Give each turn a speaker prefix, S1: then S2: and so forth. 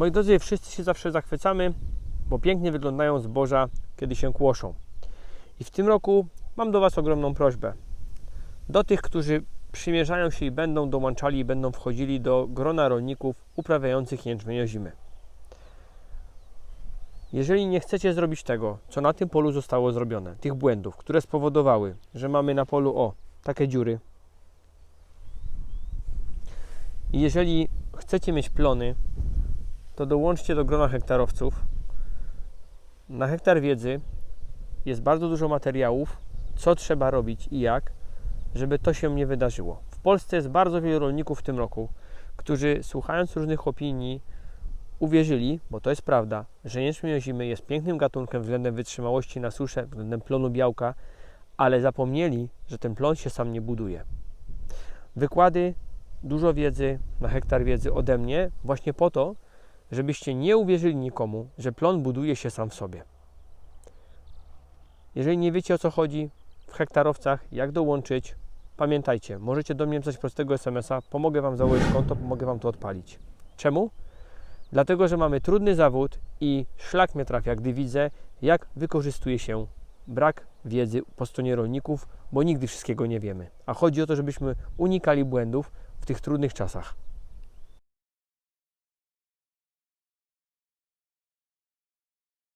S1: Moi drodzy, wszyscy się zawsze zachwycamy, bo pięknie wyglądają zboża, kiedy się kłoszą. I w tym roku mam do Was ogromną prośbę. Do tych, którzy przymierzają się i będą dołączali i będą wchodzili do grona rolników uprawiających jęczmień ozimy. Jeżeli nie chcecie zrobić tego, co na tym polu zostało zrobione, tych błędów, które spowodowały, że mamy na polu o takie dziury, jeżeli chcecie mieć plony, to dołączcie do grona hektarowców. Na hektar wiedzy jest bardzo dużo materiałów, co trzeba robić i jak, żeby to się nie wydarzyło. W Polsce jest bardzo wielu rolników w tym roku, którzy słuchając różnych opinii uwierzyli, bo to jest prawda, że jęczmień ozimy jest pięknym gatunkiem względem wytrzymałości na suszę, względem plonu białka, ale zapomnieli, że ten plon się sam nie buduje. Wykłady, dużo wiedzy, na hektar wiedzy ode mnie, właśnie po to, żebyście nie uwierzyli nikomu, że plon buduje się sam w sobie. Jeżeli nie wiecie o co chodzi w hektarowcach, jak dołączyć, pamiętajcie, możecie do mnie napisać prostego SMS-a, pomogę Wam założyć konto, pomogę Wam to odpalić. Czemu? Dlatego, że mamy trudny zawód i szlak mnie trafia, gdy widzę, jak wykorzystuje się brak wiedzy po stronie rolników, bo nigdy wszystkiego nie wiemy. A chodzi o to, żebyśmy unikali błędów w tych trudnych czasach.